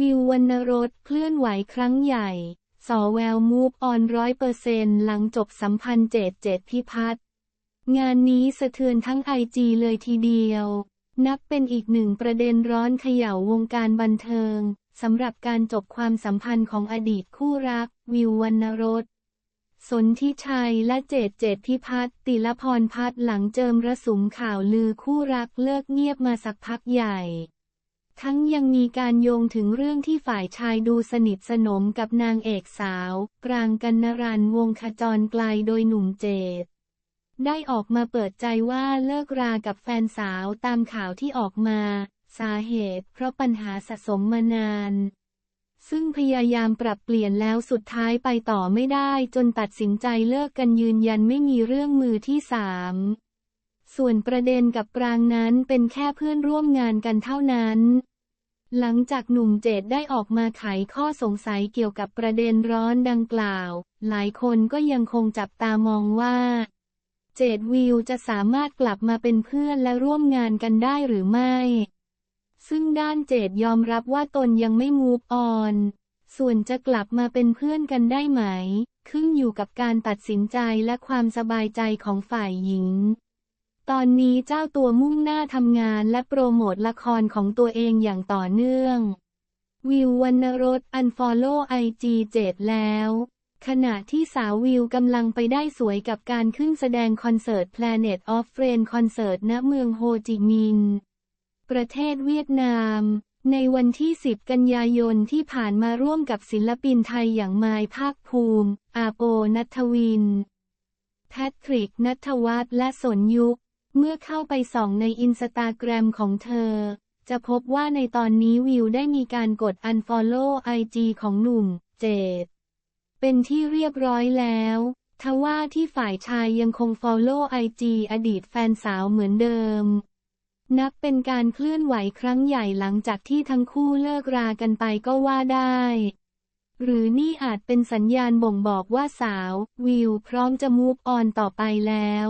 วิววรรณรสเคลื่อนไหวครั้งใหญ่ สอแววมูฟออนร้อยเปอร์เซนหลังจบสัมพันธ์เจดเจดพิพัฒน์งานนี้สะเทือนทั้งไอจีเลยทีเดียว นับเป็นอีกหนึ่งประเด็นร้อนเขย่าวงการบันเทิงสำหรับการจบความสัมพันธ์ของอดีตคู่รัก วิววรรณรสสนทิชัยและเจดเจดพิพัฒน์ติลพรพัฒน์หลังเจิมระสุมข่าวลือคู่รักเลิกเงียบมาสักพักใหญ่ ทั้งยังมีการโยงถึงเรื่องที่ฝ่ายชายดูสนิทสนมกับนางเอกสาวปรางกันนรันวงขจรไกลโดยหนุ่มเจดได้ออกมาเปิดใจว่าเลิกรากับแฟนสาวตามข่าวที่ออกมา สาเหตุเพราะปัญหาสะสมมานาน ซึ่งพยายามปรับเปลี่ยนแล้วสุดท้ายไปต่อไม่ได้จนตัดสินใจเลิกกันยืนยันไม่มีเรื่องมือที่สามส่วนประเด็นกับปรางนั้นเป็นแค่เพื่อนร่วมงานกันเท่านั้น หลังจากหนุ่มเจดได้ออกมาไขข้อสงสัยเกี่ยวกับประเด็นร้อนดังกล่าว หลายคนก็ยังคงจับตามองว่า เจดวิวจะสามารถกลับมาเป็นเพื่อนและร่วมงานกันได้หรือไม่ ซึ่งด้านเจดยอมรับว่าตนยังไม่มูฟออน ส่วนจะกลับมาเป็นเพื่อนกันได้ไหม ขึ้นอยู่กับการตัดสินใจและความสบายใจของฝ่ายหญิง ตอนนี้เจ้าตัวมุ่งหน้าทำงานและโปรโมทละครของตัวเองอย่างต่อเนื่อง วิววรรณรสอันฟอลโล่ไอจีเจดแล้ว ขณะที่สาววิวกำลังไปได้สวยกับการขึ้นแสดงคอนเสิร์ต Planet of Friends คอนเสิร์ตณเมืองโฮจิมินห์ประเทศเวียดนาม ในวันที่ 10 กันยายนที่ผ่านมาร่วมกับศิลปินไทยอย่างไมายภาคภูมิ อาโปนัทวิน แพทริกนัทวัฒน์และสนยุค เมื่อเข้าไปส่องในอินสตาแกรมของเธอ จะพบว่าในตอนนี้วิวได้มีการกด Unfollow IG ของหนุ่ม เจด เป็นที่เรียบร้อยแล้วทว่าที่ฝ่ายชายยังคง Follow IG อดีตแฟนสาวเหมือนเดิม นับเป็นการเคลื่อนไหวครั้งใหญ่หลังจากที่ทั้งคู่เลิกรากันไปก็ว่าได้ หรือนี่อาจเป็นสัญญาณบ่งบอกว่าสาว วิวพร้อมจะมูฟออนต่อไปแล้ว